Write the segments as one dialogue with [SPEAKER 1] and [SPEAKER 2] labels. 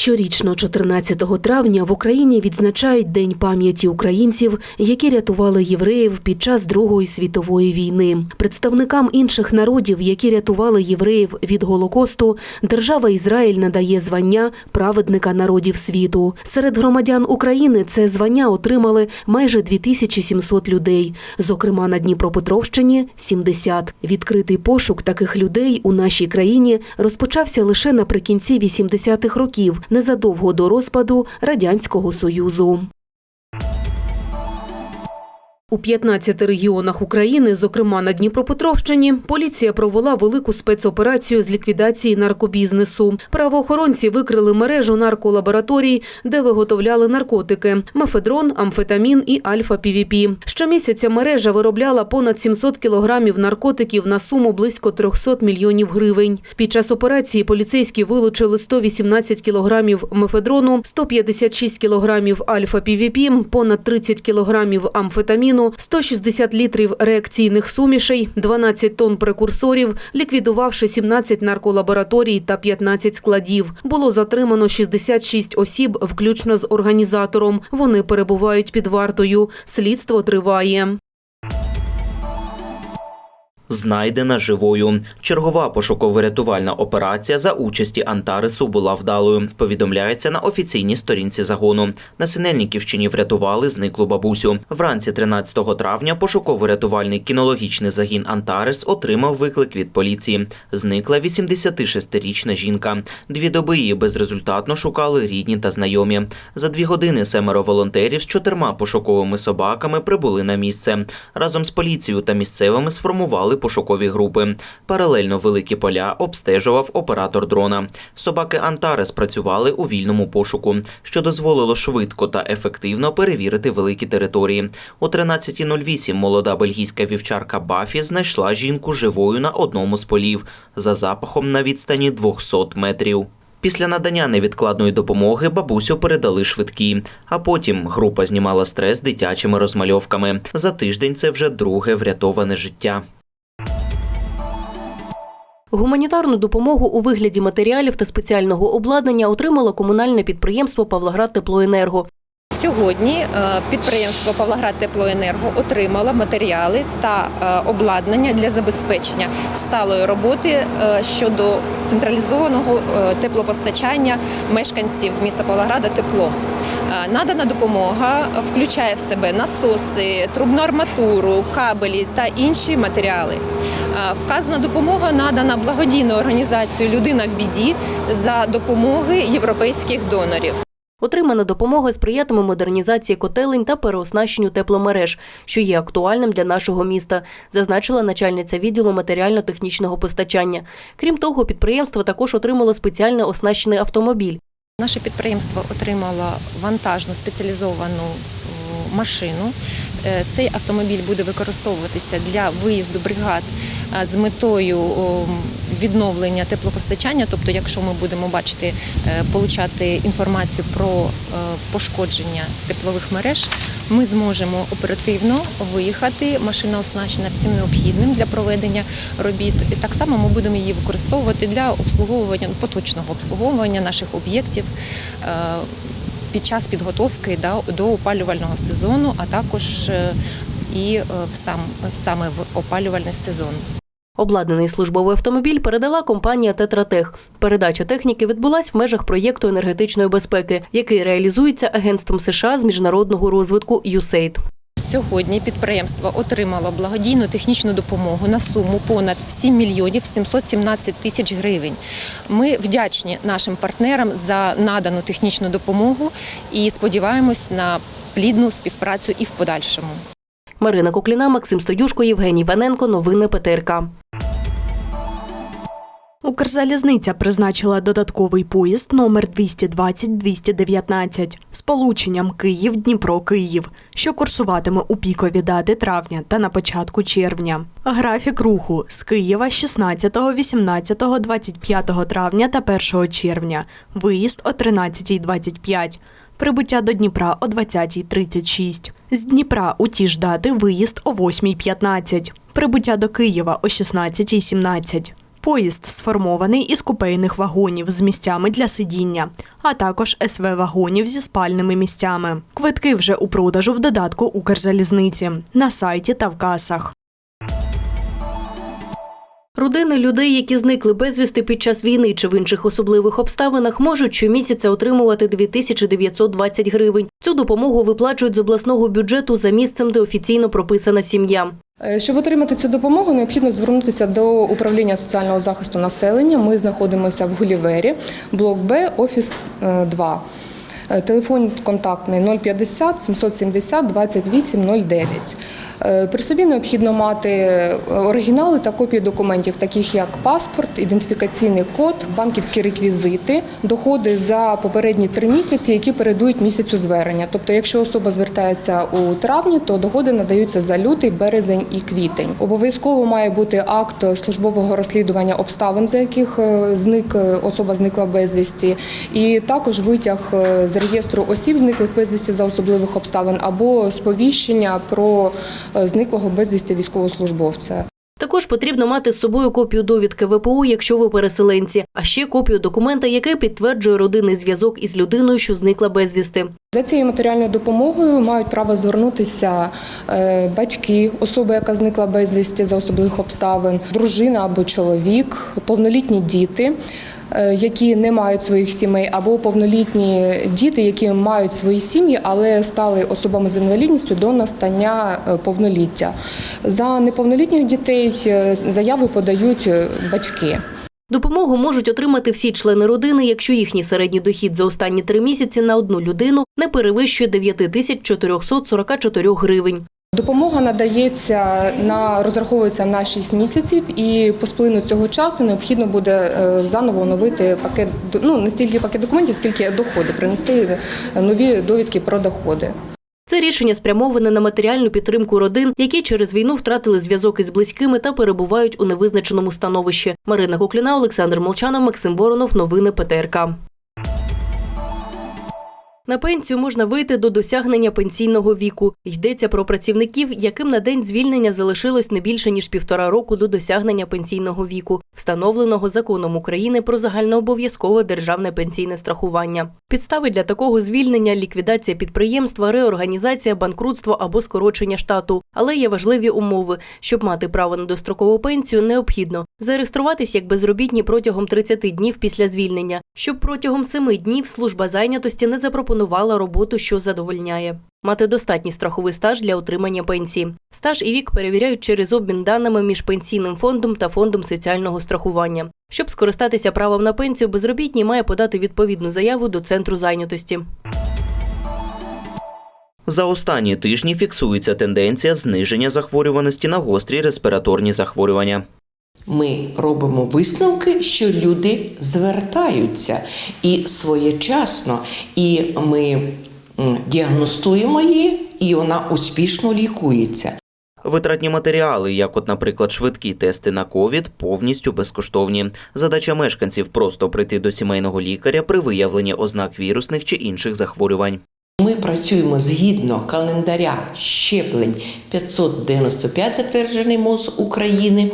[SPEAKER 1] Щорічно, 14 травня, в Україні відзначають День пам'яті українців, які рятували євреїв під час Другої світової війни. Представникам інших народів, які рятували євреїв від Голокосту, держава Ізраїль надає звання праведника народів світу. Серед громадян України це звання отримали майже 2700 людей. Зокрема, на Дніпропетровщині 70. Відкритий пошук таких людей у нашій країні розпочався лише наприкінці 80-х років, незадовго до розпаду Радянського Союзу. У 15 регіонах України, зокрема на Дніпропетровщині, поліція провела велику спецоперацію з ліквідації наркобізнесу. Правоохоронці викрили мережу нарколабораторій, де виготовляли наркотики: мефедрон, амфетамін і альфа-півіпі. Щомісяця мережа виробляла понад 700 кілограмів наркотиків на суму близько 300 мільйонів гривень. Під час операції поліцейські вилучили 118 кілограмів мефедрону, 156 кілограмів альфа-півіпі, понад 30 кілограмів амфетаміну, 160 літрів реакційних сумішей, 12 тонн прекурсорів, ліквідувавши 17 нарколабораторій та 15 складів. Було затримано 66 осіб, включно з організатором. Вони перебувають під вартою. Слідство триває.
[SPEAKER 2] Знайдена живою. Чергова пошуково-рятувальна операція за участі Антаресу була вдалою. Повідомляється на офіційній сторінці загону. На Синельниківщині врятували зниклу бабусю. Вранці 13 травня пошуково-рятувальний кінологічний загін Антарес отримав виклик від поліції. Зникла 86-річна жінка. Дві доби її безрезультатно шукали рідні та знайомі. За дві години семеро волонтерів з чотирма пошуковими собаками прибули на місце. Разом з поліцією та місцевими сформували пошукові групи. Паралельно великі поля обстежував оператор дрона. Собаки Антарес працювали у вільному пошуку, що дозволило швидко та ефективно перевірити великі території. О 13.08 молода бельгійська вівчарка Бафі знайшла жінку живою на одному з полів за запахом на відстані 200 метрів. Після надання невідкладної допомоги бабусю передали швидкі, а потім група знімала стрес дитячими розмальовками. За тиждень це вже друге врятоване життя.
[SPEAKER 3] Гуманітарну допомогу у вигляді матеріалів та спеціального обладнання отримало комунальне підприємство Павлоград Теплоенерго.
[SPEAKER 4] Сьогодні е, підприємство Павлоград Теплоенерго отримало матеріали та е, обладнання для забезпечення сталої роботи е, щодо централізованого теплопостачання мешканців міста Павлограда теплом. Е, Надана допомога включає в себе насоси, трубну арматуру, кабелі та інші матеріали. Вказана допомога надана благодійною організацією Людина в біді за допомоги європейських донорів.
[SPEAKER 3] Отримана допомога сприятиме модернізації котелень та переоснащенню тепломереж, що є актуальним для нашого міста, зазначила начальниця відділу матеріально-технічного постачання. Крім того, підприємство також отримало спеціально оснащений автомобіль.
[SPEAKER 4] Наше підприємство отримало вантажну спеціалізовану машину. Е, Цей автомобіль буде використовуватися для виїзду бригад е, з метою відновлення теплопостачання. Тобто, якщо ми будемо бачити, е, получати інформацію про е, пошкодження теплових мереж, ми зможемо оперативно виїхати. Машина оснащена всім необхідним для проведення робіт. Так само ми будемо її використовувати для обслуговування поточного обслуговування наших об'єктів. е, Під час підготовки до опалювального сезону, а також і в сам саме в опалювальний сезон.
[SPEAKER 3] Обладнаний службовий автомобіль передала компанія Тетратех. Передача техніки відбулась в межах проєкту енергетичної безпеки, який реалізується Агентством США з міжнародного розвитку USAID.
[SPEAKER 4] Сьогодні підприємство отримало благодійну технічну допомогу на суму понад 7 мільйонів 717 тисяч гривень. Ми вдячні нашим партнерам за надану технічну допомогу і сподіваємось на плідну співпрацю і в подальшому.
[SPEAKER 3] Марина Кокліна, Максим Стоюшко, Євгеній Ваненко. Новини ПТРК.
[SPEAKER 5] Укрзалізниця призначила додатковий поїзд номер 220-219 з полученням Київ-Дніпро-Київ, що курсуватиме у пікові дати травня та на початку червня. Графік руху з Києва 16, 18, 25 травня та 1 червня. Виїзд о 13.25. Прибуття до Дніпра о 20.36. З Дніпра у ті ж дати виїзд о 8.15. Прибуття до Києва о 16.17. Поїзд сформований із купейних вагонів з місцями для сидіння, а також СВ-вагонів зі спальними місцями. Квитки вже у продажу в додатку Укрзалізниці на сайті та в касах.
[SPEAKER 3] Родини людей, які зникли безвісти під час війни чи в інших особливих обставинах, можуть щомісяця отримувати 2920 гривень. Цю допомогу виплачують з обласного бюджету за місцем, де офіційно прописана сім'я.
[SPEAKER 6] Е, Щоб отримати цю допомогу, необхідно звернутися до управління соціального захисту населення. Ми знаходимося в Гулівері, блок Б, офіс е, 2. Е, Телефон контактний 050 770 2809. Е, При собі необхідно мати е, оригінали та копії документів, таких як паспорт, ідентифікаційний код, банківські реквізити, доходи за попередні три місяці, які передують місяцю звернення. Тобто, якщо особа звертається у травні, то доходи надаються за лютий, березень і квітень. Обов'язково має бути акт службового розслідування обставин, за яких е, зник особа зникла безвісті, і також витяг з реєстру осіб, зниклих безвісті за особливих обставин, або сповіщення про е, зниклого безвісті військовослужбовця.
[SPEAKER 3] Також потрібно мати з собою копію довідки ВПО, якщо ви переселенці, а ще копію документа, який підтверджує родинний зв'язок із людиною, що зникла безвісти.
[SPEAKER 6] За цією матеріальною допомогою мають право звернутися е, батьки, особи, яка зникла безвісті за особливих обставин, дружина або чоловік, повнолітні діти. Е, Які не мають своїх сімей, або повнолітні діти, які мають свої сім'ї, але стали особами з інвалідністю до настання е, повноліття. За неповнолітніх дітей е, заяви подають батьки.
[SPEAKER 3] Допомогу можуть отримати всі члени родини, якщо їхній середній дохід за останні три місяці на одну людину не перевищує 9444 гривень.
[SPEAKER 6] Допомога надається на розраховується на 6 місяців, і по сплину цього часу необхідно буде е, заново оновити пакет ну не стільки пакет документів, скільки доходи, принести нові довідки про доходи.
[SPEAKER 3] Це рішення спрямоване на матеріальну підтримку родин, які через війну втратили зв'язок із близькими та перебувають у невизначеному становищі. Марина Кокліна, Олександр Молчанов, Максим Воронов. Новини ПТРК. На пенсію можна вийти до досягнення пенсійного віку. Йдеться про працівників, яким на день звільнення залишилось не більше ніж півтора року до досягнення пенсійного віку, встановленого законом України про загальнообов'язкове державне пенсійне страхування. Підстави для такого звільнення ліквідація підприємства, реорганізація, банкрутство або скорочення штату. Але є важливі умови. Щоб мати право на дострокову пенсію, необхідно зареєструватись як безробітні протягом 30 днів після звільнення, щоб протягом 7 днів служба зайнятості не запропонувала роботу, що задовольняє. Мати достатній страховий стаж для отримання пенсії. Стаж і вік перевіряють через обмін даними між пенсійним фондом та фондом соціального страхування. Щоб скористатися правом на пенсію, безробітній має подати відповідну заяву до центру зайнятості.
[SPEAKER 2] За останні тижні фіксується тенденція зниження захворюваності на гострі респіраторні захворювання.
[SPEAKER 7] Ми робимо висновки, що люди звертаються і своєчасно, і ми діагностуємо її, і вона успішно лікується.
[SPEAKER 2] Витратні матеріали, як, от, наприклад, швидкі тести на ковід, повністю безкоштовні. Задача мешканців просто прийти до сімейного лікаря при виявленні ознак вірусних чи інших захворювань.
[SPEAKER 7] Ми працюємо згідно календаря щеплень 595 затверджений МОЗ України.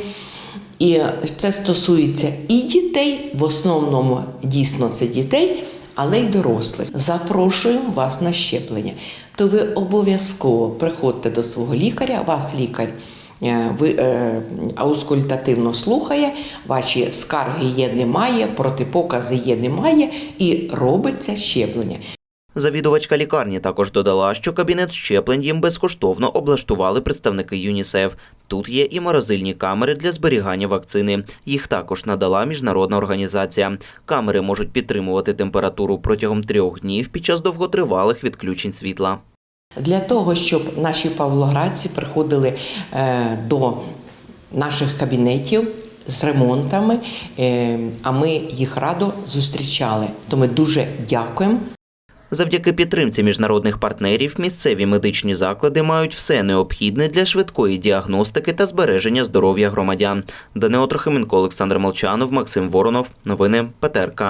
[SPEAKER 7] І це стосується і дітей, в основному дійсно це дітей, але й дорослих. Запрошуємо вас на щеплення. То ви обов'язково приходьте до свого лікаря, вас лікар. е, Ви е, аускультативно слухає, ваші скарги є, немає, протипокази є, немає, і робиться щеплення.
[SPEAKER 2] Завідувачка лікарні також додала, що кабінет щеплень їм безкоштовно облаштували представники ЮНІСЕФ. Тут є і морозильні камери для зберігання вакцини. Їх також надала міжнародна організація. Камери можуть підтримувати температуру протягом трьох днів під час довготривалих відключень світла.
[SPEAKER 7] Для того, щоб наші павлоградці приходили е, до наших кабінетів з ремонтами, е, а ми їх радо зустрічали. То ми дуже дякуємо.
[SPEAKER 2] Завдяки підтримці міжнародних партнерів місцеві медичні заклади мають все необхідне для швидкої діагностики та збереження здоров'я громадян. Данило Трохименко, Олександр Молчанов, Максим Воронов. Новини ПТРК.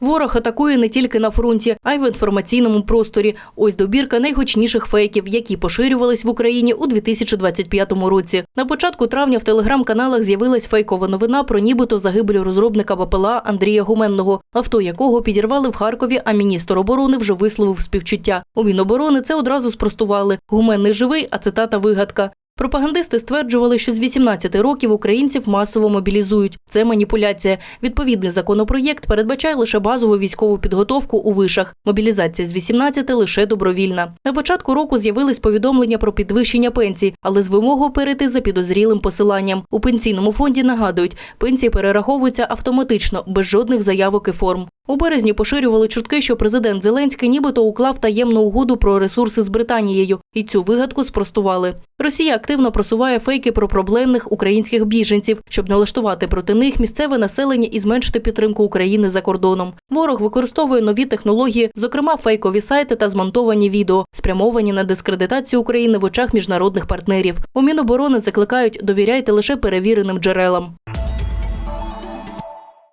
[SPEAKER 3] Ворог атакує не тільки на фронті, а й в інформаційному просторі. Ось добірка найгучніших фейків, які поширювались в Україні у 2025 році. На початку травня в телеграм-каналах з'явилась фейкова новина про нібито загибель розробника БПЛА Андрія Гуменного, авто якого підірвали в Харкові, а міністр оборони вже висловив співчуття. У Міноборони це одразу спростували. Гуменний живий, а цитата вигадка. Пропагандисти стверджували, що з 18 років українців масово мобілізують. Це маніпуляція. Відповідний законопроєкт передбачає лише базову військову підготовку у вишах. Мобілізація з 18 лише добровільна. На початку року з'явились повідомлення про підвищення пенсій, але з вимогою перейти за підозрілим посиланням. У пенсійному фонді нагадують, пенсії перераховуються автоматично, без жодних заявок і форм. У березні поширювали чутки, що президент Зеленський нібито уклав таємну угоду про ресурси з Британією, і цю вигадку спростували. Росія активно просуває фейки про проблемних українських біженців, щоб налаштувати проти них місцеве населення і зменшити підтримку України за кордоном. Ворог використовує нові технології, зокрема фейкові сайти та змонтовані відео, спрямовані на дискредитацію України в очах міжнародних партнерів. У Міноборони закликають довіряйте лише перевіреним джерелам.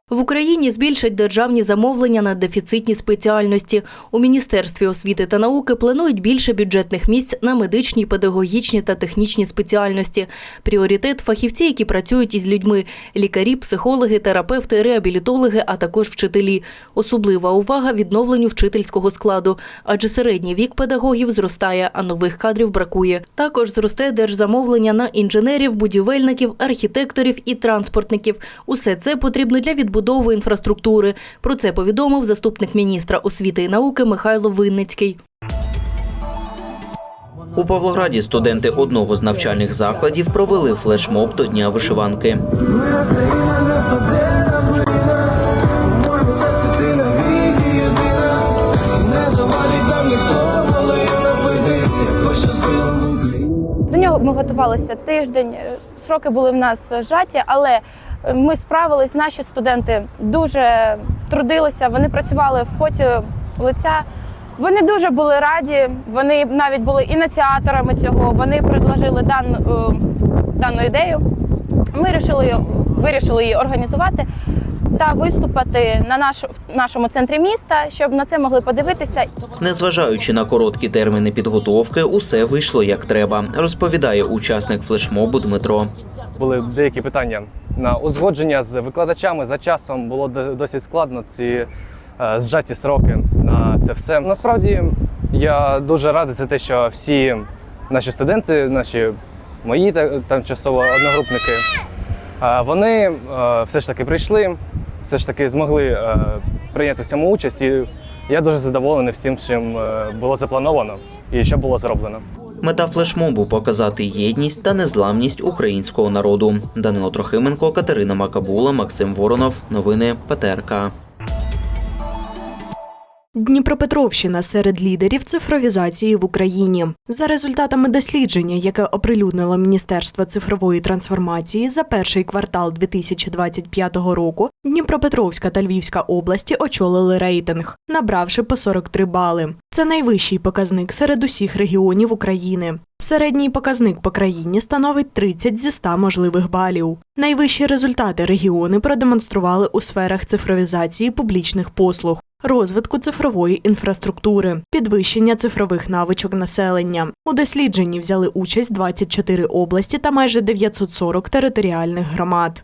[SPEAKER 3] В Україні збільшать державні замовлення на дефіцитні спеціальності. У Міністерстві освіти та науки планують більше бюджетних місць на медичні, педагогічні та технічні спеціальності. Пріоритет фахівці, які працюють із людьми: лікарі, психологи, терапевти, реабілітологи, а також вчителі. Особлива увага відновленню вчительського складу, адже середній вік педагогів зростає, а нових кадрів бракує. Також зросте держзамовлення на інженерів, будівельників, архітекторів і транспортників. Усе це потрібно для відбудови інфраструктури. Про це повідомив заступник міністра освіти і науки Михайло Винницький.
[SPEAKER 2] У Павлограді студенти одного з навчальних закладів провели флешмоб до Дня вишиванки.
[SPEAKER 8] До нього ми готувалися тиждень. е, Сроки були в нас зжаті, але ми справились. Наші студенти дуже трудилися. Вони працювали в поті лиця. Вони дуже були раді. Вони навіть були ініціаторами цього. Вони предложили дан, е, дану ідею. Ми вирішили, вирішили її організувати та виступити на наш, в нашому центрі міста, щоб на це могли подивитися
[SPEAKER 2] Незважаючи на короткі терміни підготовки, усе вийшло як треба, розповідає учасник флешмобу Дмитро.
[SPEAKER 9] Були деякі питання на узгодження з викладачами за часом. Було досить складно ці е, зжаті сроки на це все. Насправді я дуже радий за те, що всі наші студенти, наші мої тимчасово одногрупники, е, вони е, все ж таки прийшли, все ж таки змогли прийняти в цьому участь. І я дуже задоволений всім, чим було заплановано і що було зроблено.
[SPEAKER 2] Мета флешмобу показати єдність та незламність українського народу. Данило Трохименко, Катерина Макабула, Максим Воронов. Новини ПТРК.
[SPEAKER 5] Дніпропетровщина серед лідерів цифровізації в Україні. За результатами дослідження, яке оприлюднило Міністерство цифрової трансформації за перший квартал 2025 року, Дніпропетровська та Львівська області очолили рейтинг, набравши по 43 бали. Це найвищий показник серед усіх регіонів України. Середній показник по країні становить 30 зі 100 можливих балів. Найвищі результати регіони продемонстрували у сферах цифровізації публічних послуг, розвитку цифрової інфраструктури, підвищення цифрових навичок населення. У дослідженні взяли участь 24 області та майже 940 територіальних громад.